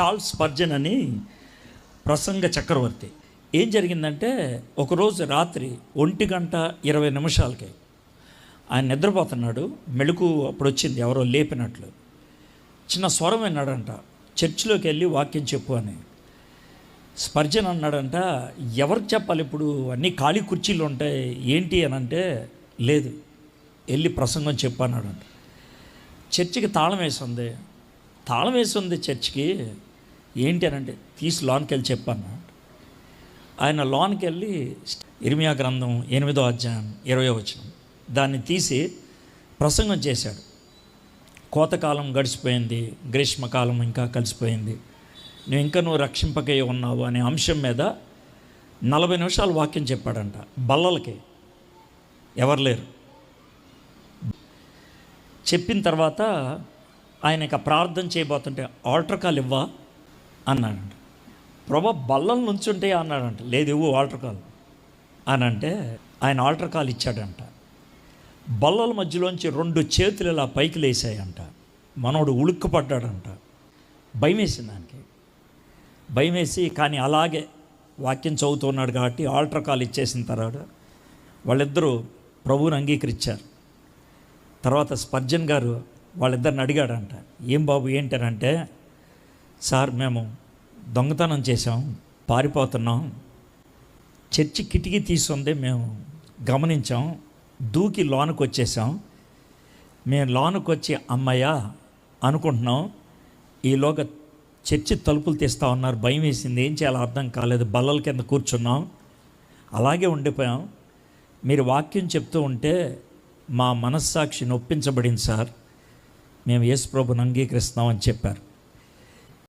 Charles పర్జన్ అని ప్రసంగ చక్రవర్తి. ఏం జరిగిందంటే ఒకరోజు రాత్రి ఒంటి గంట ఇరవై నిమిషాలకి ఆయన నిద్రపోతున్నాడు. మెళుకు అప్పుడు వచ్చింది ఎవరో లేపినట్లు. చిన్న స్వరం విన్నాడంట చర్చిలోకి వెళ్ళి వాక్యం చెప్పు అని. స్పర్జన్ అన్నాడంట ఎవరికి చెప్పాలి ఇప్పుడు? అన్నీ ఖాళీ కుర్చీలు ఉంటాయి. ఏంటి అని అంటే లేదు వెళ్ళి ప్రసంగం చెప్పు అన్నాడంట. చర్చికి తాళం వేసింది తాళం వేసి ఉంది చర్చికి. ఏంటి అని అంటే తీసి లోన్కి వెళ్ళి చెప్పాను ఆయన లోన్కి వెళ్ళి ఇర్మియా గ్రంథం ఎనిమిదో అధ్యాయం ఇరవై వచ్చిన దాన్ని తీసి ప్రసంగం చేశాడు. కోతకాలం గడిచిపోయింది గ్రీష్మకాలం ఇంకా కలిసిపోయింది. నువ్వు ఇంకా నువ్వు రక్షింపకే ఉన్నావు అనే అంశం మీద నలభై నిమిషాలు వాక్యం చెప్పాడంట. బల్లలకి. ఎవరు లేరు? చెప్పిన తర్వాత ఆయన ఇక ప్రార్థన చేయబోతుంటే ఆల్టర్ కాల్ ఇవ్వా? అన్నాడంట. ప్రభా బల్లలు నుంచుంటే అన్నాడంట. లేదు ఇవ్వు ఆల్టర్ కాల్. అని అంటే ఆయన ఆల్టర్ కాల్ ఇచ్చాడంట. బల్లల మధ్యలోంచి రెండు చేతులు ఇలా పైకి లేసాయంట. మనోడు ఉలుక్కుపడ్డాడంట. భయం వేసింది దానికి. భయం వేసి కానీ అలాగే వాక్యం చదువుతున్నాడు కాబట్టి ఆల్టర్ కాల్ ఇచ్చేసిన తర్వాత వాళ్ళిద్దరూ ప్రభువుని అంగీకరించారు. తర్వాత స్పర్జన్ గారు వాళ్ళిద్దరిని అడిగాడంట ఏం బాబు ఏంటనంటే సార్ మేము దొంగతనం చేసాం పారిపోతున్నాం చర్చి కిటికీ తీసుంది మేము గమనించాం దూకి లోనకు వచ్చేసాం మేము లోనకు వచ్చి అమ్మయ్యా అనుకుంటున్నాం ఈలోగా చర్చి తలుపులు తీస్తా ఉన్నారు భయం వేసింది ఏం చేయాలో అర్థం కాలేదు బల్లల కింద కూర్చున్నాం అలాగే ఉండిపోయాం మీరు వాక్యం చెప్తూ ఉంటే మా మనస్సాక్షి నొప్పించబడింది సార్. మేము యేసు ప్రభుని అంగీకరిస్తున్నామని చెప్పారు.